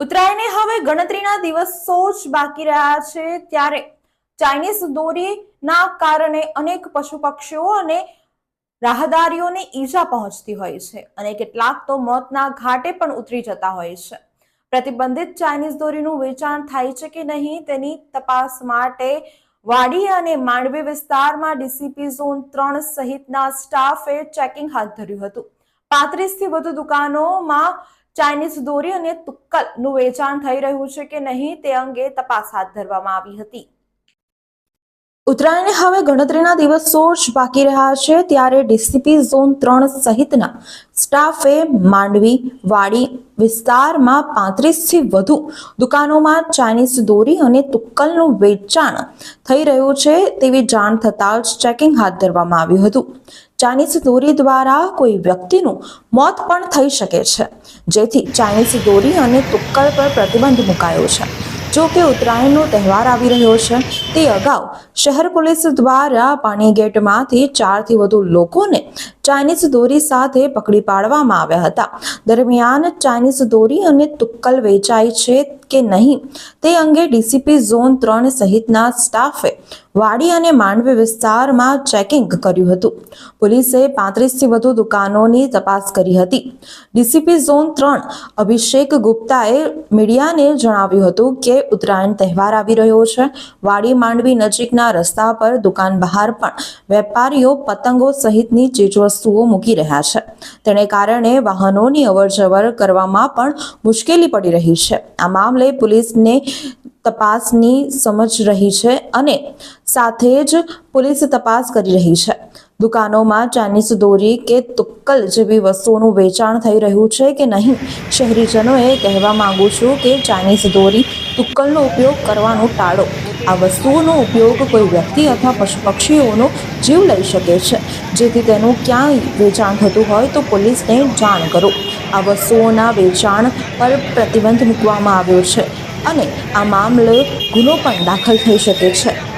ઉત્તરાયણને હવે ગણતરીના દિવસો જ બાકી રહ્યા છે ત્યારે ચાઇનીઝ દોરીના કારણે અનેક પશુ પક્ષીઓ અને રાહદારીઓને ઈજા પહોંચતી હોય છે અને કેટલાક તો મોતના ઘાટે પણ ઉતરી જતા હોય છે. પ્રતિબંધિત ચાઇનીઝ દોરીનું વેચાણ થાય છે કે નહીં તેની તપાસ માટે વાડી અને માંડવી વિસ્તારમાં ડીસીપી ઝોન ત્રણ સહિતના સ્ટાફે ચેકિંગ હાથ ધર્યું હતું. પાંત્રીસથી વધુ દુકાનોમાં ચાઇનીઝ દોરી અને તુક્કલનું વેચાણ થઈ રહ્યું છે કે નહીં તે અંગે તપાસ હાથ ધરવામાં આવી હતી. ઉત્તરાયણને હવે ગણતરીના દિવસો જ બાકી રહ્યા છે ત્યારે ડીસીપી ઝોન ત્રણ સહિતના સ્ટાફે માંડવી, વાડી વિસ્તારમાં પાંત્રીસથી વધુ દુકાનોમાં ચાઇનીઝ દોરી અને તુક્કલનું વેચાણ થઈ રહ્યું છે તેવી જાણ થતાં જ ચેકિંગ હાથ ધરવામાં આવ્યું હતું. ચાઇનીઝ દોરી દ્વારા કોઈ વ્યક્તિનું મોત પણ થઈ શકે છે. જેથી ચાઇનીઝ દોરી અને તુક્કલ પર પ્રતિબંધ મુકાયો છે. જો કે ઉત્તરાયણનો તહેવાર આવી રહ્યો છે, તે અગાઉ શહેર પોલીસ દ્વારા પાણી ગેટમાંથી ચારથી વધુ લોકોને ચાઇનીઝ દોરી સાથે પકડી પાડવામાં આવ્યા હતા. દરમિયાન ચાઇનીઝ દોરી અને તુક્કલ વેચાય છે કે નહીં, તે અંગે ડીસીપી ઝોન ત્રણ સહિતના સ્ટાફે વાડી અને માંડવી વિસ્તારમાં ચેકિંગ કર્યું હતું. પોલીસે પાંત્રીસથી વધુ દુકાનોની તપાસ કરી હતી. ડીસીપી ઝોન ત્રણ અભિષેક ગુપ્તાએ મીડિયાને જણાવ્યું હતું કે ઉત્તરાયણ તહેવાર આવી રહ્યો છે. વાડી માંડવી નજીકના રસ્તા પર દુકાન બહાર પણ વેપારીઓ પતંગો સહિતની ચીજવસ્તુઓ મૂકી રહ્યા છે. તેને કારણે વાહનોની અવરજવર કરવામાં પણ મુશ્કેલી પડી રહી છે. આ મામલે પોલીસને તપાસની સમજ રહી છે અને સાથે જ પોલીસ તપાસ કરી રહી છે. દુકાનોમાં ચાઇનીઝ દોરી કે તુક્કલ જેવી વસ્તુઓનું વેચાણ થઈ રહ્યું છે કે નહીં, શહેરીજનોએ કહેવા માંગુ છું કે ચાઇનીઝ દોરી તુક્કલનો ઉપયોગ કરવાનો ટાળો. આ વસ્તુઓનો ઉપયોગ કોઈ વ્યક્તિ અથવા પશુ પક્ષીઓનો જીવ લઈ શકે છે. જેથી તેનું ક્યાંય વેચાણ થતું હોય તો પોલીસને જાણ કરો. આ વસ્તુઓના વેચાણ પર પ્રતિબંધ મૂકવામાં આવ્યો છે અને આ મામલે ગુનો પણ દાખલ થઈ શકે છે.